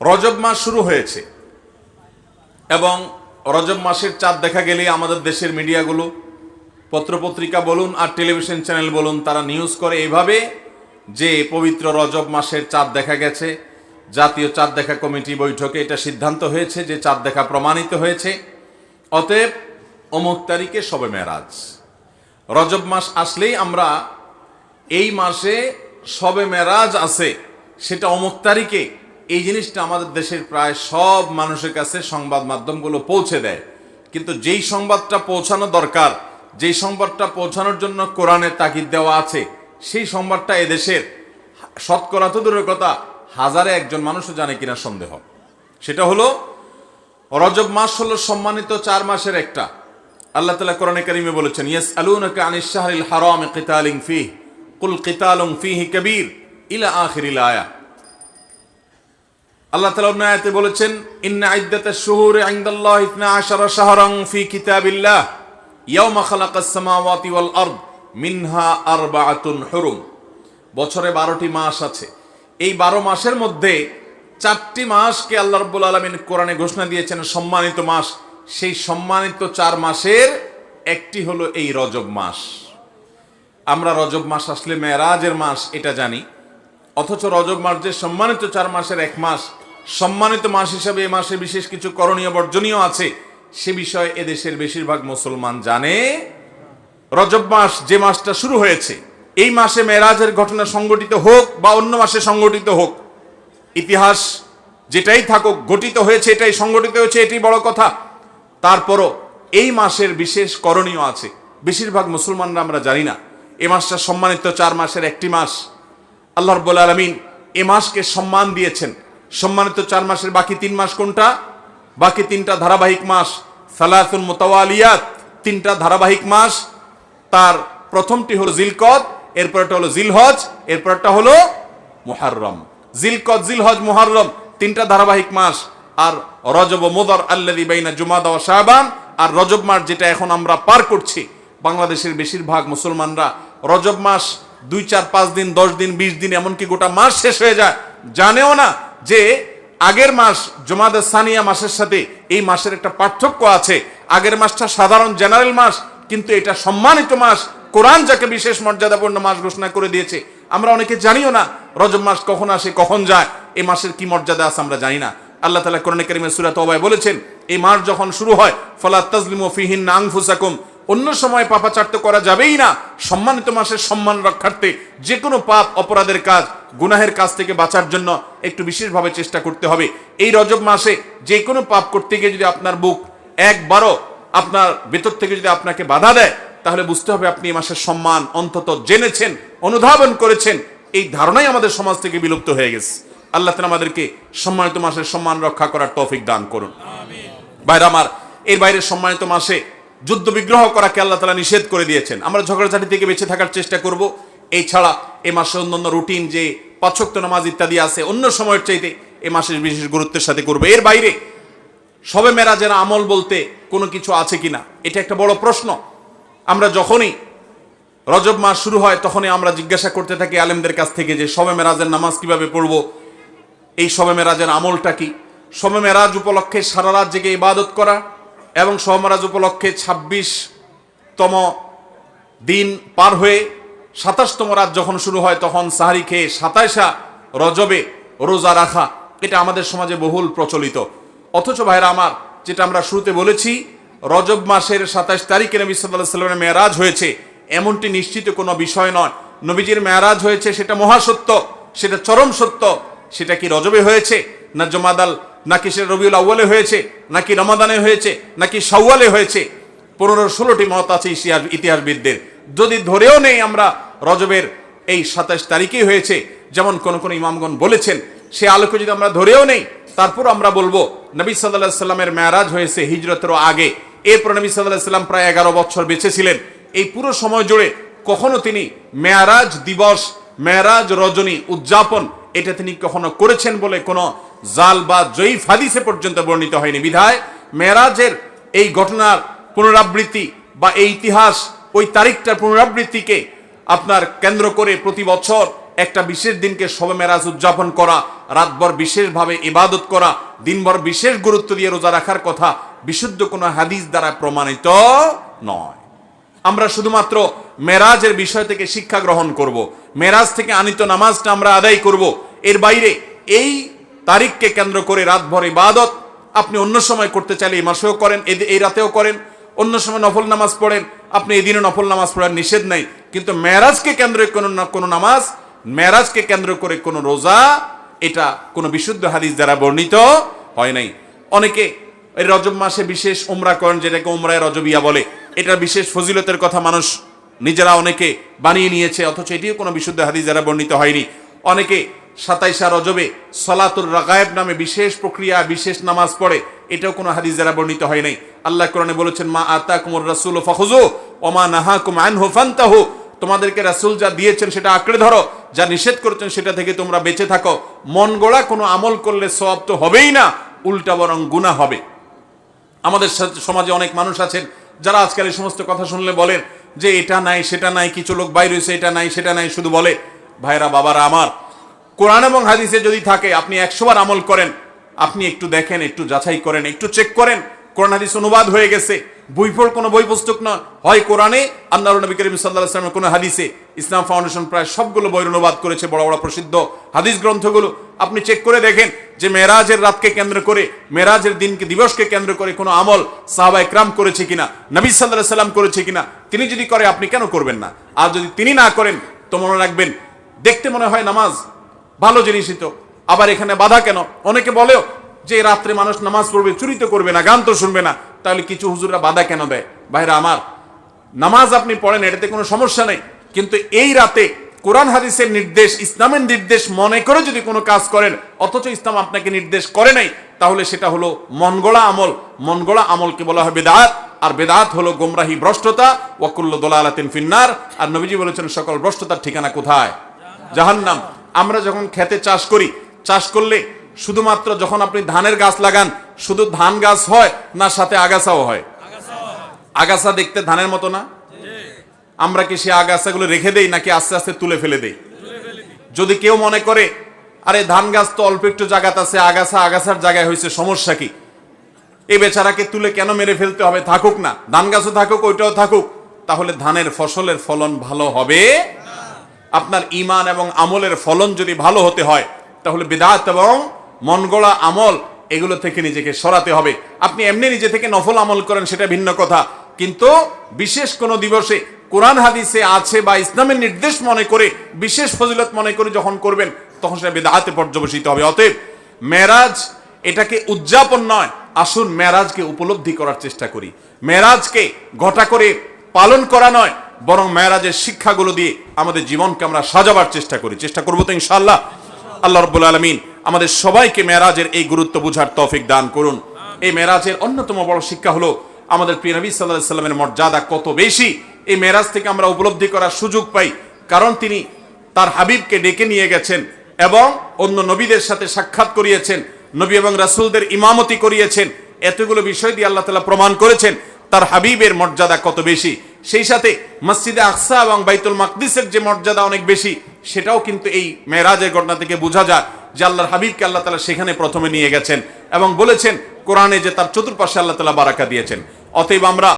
রজব মাস শুরু হয়েছে। এবং রজব মাসের চাঁদ দেখা গেলে আমাদের দেশের মিডিয়াগুলো, পত্রপত্রিকা বলুন আর টেলিভিশন চ্যানেল বলুন, তারা নিউজ করে এইভাবে যে পবিত্র রজব মাসের চাঁদ দেখা গেছে, জাতীয় চাঁদ দেখা কমিটি বৈঠকে এটা সিদ্ধান্ত হয়েছে যে চাঁদ দেখা প্রমাণিত হয়েছে। অতএব অমুক তারিখে সবে মেরাজ রজব মাস আসলেই আমরা এই মাসে সবে মেরাজ আছে, সেটা অমুক তারিখে এই জিনিসটা আমাদের দেশের প্রায় সব মানুষের কাছে সংবাদ মাধ্যমগুলো পৌঁছে দেয়। কিন্তু যেই সংবাদটা পৌঁছানো দরকার, যেই সংবাদটা পৌঁছানোর জন্য কোরআনে তাগিদ দেওয়া আছে, সেই সংবাদটা এদেশের শতকরা তো দূরের কথা হাজারে একজন মানুষও জানে কিনা সন্দেহ। সেটা হলো, রজব মাস হলো সম্মানিত চার মাসের একটা। আল্লাহ তালা কোরআনে কারিমে বলেছেন ইয়েস আলুনকা আনিস হারাম কিতালিং ফিহ, কুল কিতালুং ফিহি কবির ইলা আখিরিল আয়া। আল্লাহ তালা অন্য বলেছেন, ইন্না ইদ্দাতা শুহুর ইনদাল্লাহ ইতনা আশারা শাহরাং ফি কিতাবিল্লাহ। ইয়াউমা খালাকাস সামাওয়াতি ওয়াল আরদ, মিনহা আরবাআতুন বছরে বারোটি মাস আছে। এই বারো মাসের মধ্যে চারটি মাসকে আল্লাহ রব্বুল আলমিন কোরআনে ঘোষণা দিয়েছেন, সম্মানিত মাস। সেই সম্মানিত চার মাসের একটি হলো এই রজব মাস। আমরা রজব মাস আসলে মেয়েরাজের মাস, এটা জানি। অথচ রজব মাস যে সম্মানিত চার মাসের এক মাস সম্মানিত মাস হিসাবে এ মাসে বিশেষ কিছু করণীয় বর্জনীয় আছে। সে বিষয়ে এদেশের বেশিরভাগ মুসলমান জানে। রজব মাস যে মাসটা শুরু হয়েছে, এই মাসে মেরাজের ঘটনা সংগঠিত হোক বা অন্য মাসে সংগঠিত হোক, ইতিহাস যেটাই থাকুক, গঠিত হয়েছে, এটাই সংগঠিত হয়েছে, এটাই বড় কথা। তারপরও এই মাসের বিশেষ করণীয় আছে। বেশিরভাগ মুসলমানরা আমরা জানি না। এ মাসটা সম্মানিত চার মাসের একটি মাস। আল্লাহ রব্বুল আলমিন এ মাসকে সম্মান দিয়েছেন। সম্মানিত চার মাসের বাকি তিন মাস কোনটা? বাকি তিনটা ধারাবাহিক মাস সালাতুল মোতাওয়ালিয়াত, তিনটা ধারাবাহিক মাস। তার প্রথমটি হলো জিলকদ, এরপরটা হলো জিলহজ, এরপরটা হলো মুহাররম। জিলকদ, জিলহজ, মুহাররম, তিনটা ধারাবাহিক মাস। আর রজব মোদর আল্লাদি বাইনা জুমাদা ও শাহবান আর রজব মাস যেটা এখন আমরা পার করছি, বাংলাদেশের বেশিরভাগ মুসলমানরা। রজব মাস দুই, চার, পাঁচ দিন, দশ দিন, বিশ দিন, এমনকি গোটা মাস শেষ হয়ে যায়। জানেও না যে আগের মাস জমাদে সানিয়া মাসের সাথে এই মাসের একটা পার্থক্য আছে। আগের মাসটা সাধারণ জেনারেল মাস, কিন্তু এটা সম্মানিত মাস। কোরআন যাকে বিশেষ মর্যাদাপূর্ণ মাস ঘোষণা করে দিয়েছে, আমরা অনেকে জানিও না রজব মাস কখন আসে, কখন যায় এই মাসের কি মর্যাদা আছে আমরা জানি না। আল্লাহ তালা কোরআন করিমের সুরাত অবায় বলেছেন, এই মাস যখন শুরু হয়, ফলা তাজলিম ফিহিন আংফুসাকুম অন্য সময় পাপাচার্য করা যাবেই না। সম্মানিত মাসের সম্মান রক্ষার্থে যে কোনো পাপ অপরাধের কাজ গুনাহের কাজ থেকে বাঁচার জন্য একটু বিশেষভাবে চেষ্টা করতে হবে। এই রজব মাসে যে কোনো পাপ করতে গিয়ে যদি আপনার বুক একবারও আপনার ভেতর থেকে যদি আপনাকে বাধা দেয় তাহলে বুঝতে হবে আপনি এই মাসের সম্মান অন্তত জেনেছেন অনুধাবন করেছেন। এই ধারণাই আমাদের সমাজ থেকে বিলুপ্ত হয়ে গেছে। আল্লাহ তালা আমাদেরকে সম্মানিত মাসের সম্মান রক্ষা করার তৌফিক দান করুন। বাইরে আমার এর বাইরে সম্মানিত মাসে যুদ্ধ বিগ্রহ করাকে আল্লাহ তালা নিষেধ করে দিয়েছেন। আমরা ঝগড়াঝাটি থেকে বেঁচে থাকার চেষ্টা করব। এই ছাড়া এ মাসে অন্যান্য রুটিন যে পাঁচক্ত নামাজ ইত্যাদি আছে, অন্য সময়ের চাইতে এ মাসের বিশেষ গুরুত্বের সাথে করবে। এর বাইরে সবে মেরাজের আমল বলতে কোনো কিছু আছে কিনা, এটা একটা বড় প্রশ্ন। আমরা যখনই রজব মাস শুরু হয়, তখনই আমরা জিজ্ঞাসা করতে থাকি আলেমদের কাছ থেকে যে সবে মেরাজের নামাজ কীভাবে পড়ব, এই সবে মেরাজের আমলটা কি? সবে মেরাজ উপলক্ষে সারা রাত জেগে ইবাদত করা এবং সবে মেরাজ উপলক্ষে ছাব্বিশতম দিন পার হয়ে সাতাশতম রাত যখন শুরু হয়, তখন সাহারি খেয়ে সাতাইশা রজবে রোজা রাখা। এটা আমাদের সমাজে বহুল প্রচলিত। অথচ ভাইরা আমার, যেটা আমরা শুরুতে বলেছি, রজব মাসের সাতাশ তারিখে নবী সাল্লাহ সাল্লামের মেয়ারাজ হয়েছে। এমনটি নিশ্চিত কোনো বিষয় নয়। নবীজির মেয়ারাজ হয়েছে, সেটা মহাসত্য, সেটা চরম সত্য, সেটা কি রজবে হয়েছে? না জমাদাল নাকি সেটা রবিউল আউ্বালে হয়েছে নাকি রমাদানে হয়েছে নাকি সাউয়ালে হয়েছে, পনেরো ষোলোটি মত আছে ইতিহাস ইতিহাসবিদদের। যদি ধরেও নেই আমরা রজবের এই সাতাশ তারিখেই হয়েছে, যেমন কোন কোন ইমামগণ বলেছেন, সে আলোকে যদি আমরা ধরেও নেই, তারপর আমরা বলব, নবী সাল্লাহ সাল্লামের মেয়ারাজ হয়েছে হিজরতেরও আগে। এরপর নবী সাল্লাহ সাল্লাম প্রায় এগারো বছর বেঁচে ছিলেন। এই পুরো সময় জুড়ে কখনো তিনি মেয়ারাজ দিবস, মেয়ারাজ রজনী উদযাপন, এটা তিনি কখনো করেছেন বলে কোনো জাল বা জয়ীফ হাদিসে পর্যন্ত বর্ণিত হয়নি বিধায় মেয়ারাজের এই ঘটনার পুনরাবৃত্তি বা এই ইতিহাস ওই তারিখটার পুনরাবৃত্তিকে আপনার কেন্দ্র করে প্রতি বছর একটা বিশেষ দিনকে শবে মেরাজ উদযাপন করা, রাতভর বিশেষভাবে ইবাদত করা, দিনভর বিশেষ গুরুত্ব দিয়ে রোজা রাখার কথা বিশুদ্ধ কোনো হাদিস দ্বারা প্রমাণিত নয় আমরা শুধুমাত্র মেরাজের বিষয় থেকে শিক্ষা গ্রহণ করব। মেরাজ থেকে আনিত নামাজটা আমরা আদায় করব। এর বাইরে এই তারিখকে কেন্দ্র করে রাতভর ইবাদত। আপনি অন্য সময় করতে চাইলে এই মাসেও করেন এই রাতেও করেন। অন্য সময় নফল নামাজ পড়েন। আপনি এই দিনে নফল নামাজ পড়ার নিষেধ নাই। কিন্তু মেরাজকে কেন্দ্র কোনো না কোনো নামাজ মেরাজকে কেন্দ্র করে কোনো রোজা, এটা কোনো বিশুদ্ধ হাদিস দ্বারা বর্ণিত হয় নাই। অনেকে এই রজব মাসে বিশেষ উমরা করেন, যেটাকে উমরায় রজবিয়া বলে। এটা বিশেষ ফজিলতের কথা মানুষ নিজেরা অনেকে বানিয়ে নিয়েছে, অথচ এটিও কোনো বিশুদ্ধ হাদিস দ্বারা বর্ণিত হয়নি। অনেকে সাতাইশা রজবে সলাতুর রাগায়েব নামে বিশেষ প্রক্রিয়া, বিশেষ নামাজ পড়ে। এটাও কোনো হাদিস দ্বারা বর্ণিত হয় নাই। আল্লাহ কোরআনে বলেছেন, মা আতা কুমর রাসুল ফাহুজু ওমা নাহা কুম আনহু ফান্তাহু। তোমাদেরকে রাসূল যা দিয়েছেন সেটা আঁকড়ে ধরো, যা নিষেধ করেছেন সেটা থেকে তোমরা বেঁচে থাকো। মন গড়া কোনো আমল করলে সব তো হবেই না, উল্টা বরং গুনাহ হবে। আমাদের সমাজে অনেক মানুষ আছেন, যারা আজকাল এই সমস্ত কথা শুনলে বলেন যে, এটা নাই, সেটা নাই, কিছু লোক বাইরে হয়েছে, এটা নাই, সেটা নাই, শুধু বলে, ভাইরা, বাবারা আমার কোরআন এবং হাদিসে যদি থাকে, আপনি একশোবার আমল করেন। আপনি একটু দেখেন, একটু যাচাই করেন, একটু চেক করেন। কোরআন, হাদিস অনুবাদ হয়ে গেছে। বই পড় কোনো বই পুস্তক নয় হয় কোরআনে আল্লাহ নবী করিম সাল্লাহ আসলামের কোনো হাদিসে ইসলাম ফাউন্ডেশন প্রায় সবগুলো বই অনুবাদ করেছে, বড় বড় প্রসিদ্ধ হাদিস গ্রন্থগুলো। আপনি চেক করে দেখেন যে মেরাজের রাতকে কেন্দ্র করে মেরাজের দিনকে, দিবসকে কেন্দ্র করে কোনো আমল সাহাবা একরাম করেছে কিনা, নবী সাল্লাহ সাল্লাম করেছে কিনা, তিনি যদি করে, আপনি কেন করবেন না? আর যদি তিনি না করেন, তো মনে রাখবেন, দেখতে মনে হয় নামাজ ভালো জিনিসই তো আবার এখানে বাধা কেন? অনেকে বলেও যে রাত্রে মানুষ নামাজ পড়বে চুরি তো করবে না, গান তো শুনবে না। তাহলে কিছু হুজুররা বাধা কেন দেয়? ভাইরা আমার, নামাজ আপনি পড়েন, এটাতে কোনো সমস্যা নেই। কিন্তু এই রাতে কোরআন হাদিসের নির্দেশ, ইসলামের নির্দেশ মনে করে যদি কোনো কাজ করেন, অথচ ইসলাম আপনাকে নির্দেশ করে নাই, তাহলে সেটা হলো মনগড়া আমল। মনগড়া আমলকে বলা হয় বেদাত। আর বেদাত হলো গোমরাহি ভ্রষ্টতা ওয়াকুল্ল দোলালাতিন ফিন্নার। আর নবীজি বলেছেন, সকল ভ্রষ্টতার ঠিকানা কোথায়? জাহান্নাম। আমরা যখন খেতে চাষ করি, চাষ করলে শুধুমাত্র যখন আপনি ধানের গাছ লাগান, শুধু ধান গাছ হয় না, সাথে আগাছাও হয়। আগাছা দেখতে ধানের মতো না? আমরা কি সেই আগাছাগুলো রেখে দেই, নাকি আস্তে আস্তে তুলে ফেলে দেই? যদি কেউ মনে করে, আরে, ধান গাছ তো অল্প একটু জায়গাতে আছে, আগাছা, আগাছার জায়গায় হয়েছে, সমস্যা কি? এই বেচারাকে তুলে কেন মেরে ফেলতে হবে? থাকুক না। ধান গাছও থাকুক, ওইটাও থাকুক। তাহলে ধানের ফসলের ফলন ভালো হবে? আপনার ইমান এবং আমলের ফলন যদি ভালো হতে হয়, তাহলে বেদাত এবং মনগড়া আমল এগুলো থেকে নিজেকে সরাতে হবে। আপনি এমনি নিজে থেকে নফল আমল করেন, সেটা ভিন্ন কথা। কিন্তু বিশেষ কোনো দিবসে কোরআন হাদিসে আছে বা ইসলামের নির্দেশ মনে করে, বিশেষ ফজিলত মনে করে যখন করবেন, তখন সেটা বেদাতে পর্যবসিত হবে। অতএব মেরাজ এটাকে উদযাপন নয়, আসুন মেরাজকে উপলব্ধি করার চেষ্টা করি। মেরাজকে ঘটা করে পালন করা নয় বরং মেরাজের শিক্ষাগুলো দিয়ে আমাদের জীবনকে আমরা সাজাবার চেষ্টা করি। চেষ্টা করব তো ইনশাল্লাহ আল্লাহ রব্বুল আলমিন আমাদের সবাইকে মেরাজের এই গুরুত্ব বুঝার তৌফিক দান করুন। এই মেরাজের অন্যতম বড় শিক্ষা হলো আমাদের প্রিয় নবী সাল্লাহ সাল্লামের মর্যাদা কত বেশি? এই মেরাজ থেকে আমরা উপলব্ধি করার সুযোগ পাই। কারণ তিনি তার হাবিবকে ডেকে নিয়ে গেছেন এবং অন্য নবীদের সাথে সাক্ষাৎ করিয়েছেন। নবী এবং রাসূলদের ইমামতি করিয়েছেন। এতগুলো বিষয় দিয়ে আল্লাহ তালা প্রমাণ করেছেন তার হাবিবের মর্যাদা কত বেশি। সেই সাথে মসজিদে আকসা এবং বাইতুল মাকদিসের যে মর্যাদা অনেক বেশি, সেটাও কিন্তু এই মেয়েরাজের ঘটনা থেকে বোঝা যায় যে আল্লাহর হাবিবকে আল্লাহ তালা সেখানে প্রথমে নিয়ে গেছেন এবং বলেছেন কোরআনে যে তার চতুর্পাশে আল্লাহ তালা বারাকা দিয়েছেন। অতএব আমরা